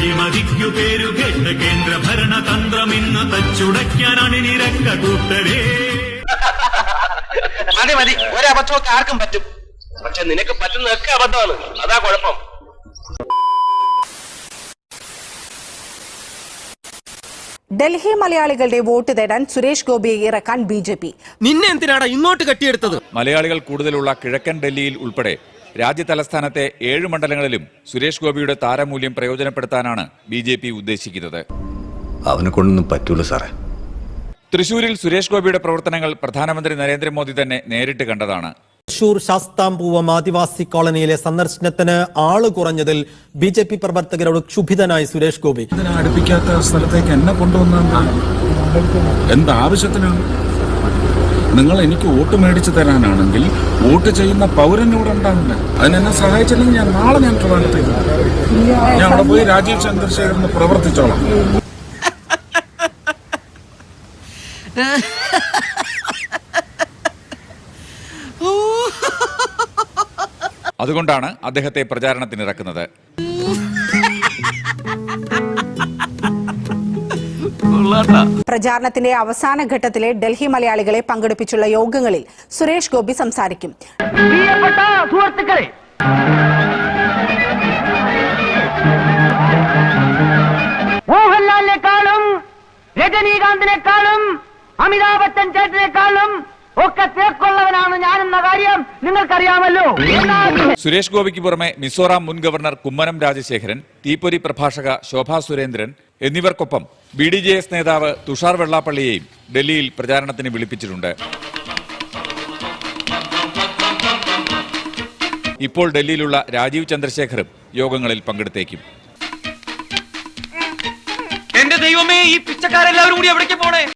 അഴിമതിക്കു പേരുകേട്ട കേന്ദ്ര ഭരണതന്ത്രം ഇന്ന് തച്ചുടയ്ക്കാൻ അണിനിരക്ക കൂട്ടരേ. മതി മതി. ഒരബദ്ധമൊക്കെ ആർക്കും പറ്റും. പക്ഷെ നിനക്ക് പറ്റുന്നതൊക്കെ അബദ്ധമാണ്. അതാ കുഴപ്പം. ഡൽഹി മലയാളികളുടെ വോട്ട് തേടാൻ സുരേഷ് ഗോപിയെ ഇറക്കാൻ ബി ജെ പി. നിന്നെ എന്തിനാടാ ഇങ്ങോട്ട് കെട്ടിയെടുത്തത്? മലയാളികൾ കൂടുതലുള്ള കിഴക്കൻ ഡൽഹിയിൽ ഉൾപ്പെടെ രാജ്യ തലസ്ഥാനത്തെ ഏഴ് മണ്ഡലങ്ങളിലും സുരേഷ് ഗോപിയുടെ താരമൂല്യം പ്രയോജനപ്പെടുത്താനാണ് ബി ജെ പി ഉദ്ദേശിക്കുന്നത്. അവനെ കൊണ്ടൊന്നും പറ്റൂല സാറേ. തൃശൂരിൽ സുരേഷ് ഗോപിയുടെ പ്രവർത്തനങ്ങൾ പ്രധാനമന്ത്രി നരേന്ദ്രമോദി തന്നെ നേരിട്ട് കണ്ടതാണ്. തൃശൂർ ശാസ്താംപൂവം ആദിവാസി കോളനിയിലെ സന്ദർശനത്തിന് ആൾ കുറഞ്ഞതിൽ ബി ജെ പി പ്രവർത്തകരോട് ക്ഷുഭിതനായി സുരേഷ് ഗോപി. അടുപ്പിക്കാത്ത സ്ഥലത്തേക്ക് എന്നെ കൊണ്ടുവന്ന എന്താവശ്യത്തിനാണ് നിങ്ങൾ എനിക്ക് വോട്ട് മേടിച്ചു തരാനാണെങ്കിൽ വോട്ട് ചെയ്യുന്ന പൗരൻ ഇവിടെ ഉണ്ടാവില്ല അതിനെന്നെ സഹായിച്ചില്ലെങ്കിൽ ഞാൻ നാളെ ഞാൻ ട്രിവാൻഡ്രത്തേക്ക് ഞാൻ അവിടെ പോയി രാജീവ് ചന്ദ്രശേഖരന് പ്രവർത്തിച്ചോളാം. അതുകൊണ്ടാണ് അദ്ദേഹത്തെ പ്രചാരണത്തിനിറക്കുന്നത്. പ്രചാരണത്തിന്റെ അവസാന ഘട്ടത്തിലെ ഡൽഹി മലയാളികളെ പങ്കെടുപ്പിച്ചുള്ള യോഗങ്ങളിൽ സുരേഷ് ഗോപി സംസാരിക്കും. സുഹൃത്തുക്കളെ മോഹൻലാലിനെക്കാളും രജനീകാന്തിനെക്കാളും അമിതാഭ് ബച്ചൻ ചേട്ടനെക്കാളും ഒക്കെ ഞാനെന്ന കാര്യം നിങ്ങൾക്കറിയാമല്ലോ. സുരേഷ് ഗോപിക്ക് പുറമെ മിസോറാം മുൻ ഗവർണർ കുമ്മനം രാജശേഖരൻ തീപ്പൊരി പ്രഭാഷക ശോഭാ സുരേന്ദ്രൻ എന്നിവർക്കൊപ്പം ബി ഡി ജെ എസ് നേതാവ് തുഷാർ വെള്ളാപ്പള്ളിയെയും ഡൽഹിയിൽ പ്രചാരണത്തിന് വിളിപ്പിച്ചിട്ടുണ്ട്. ഇപ്പോൾ ഡൽഹിയിലുള്ള രാജീവ് ചന്ദ്രശേഖറും യോഗങ്ങളിൽ പങ്കെടുത്തേക്കും. എന്റെ ദൈവമേ ഈ പിച്ചക്കാരെല്ലാവരും കൂടി എവിടേക്ക് പോണേ?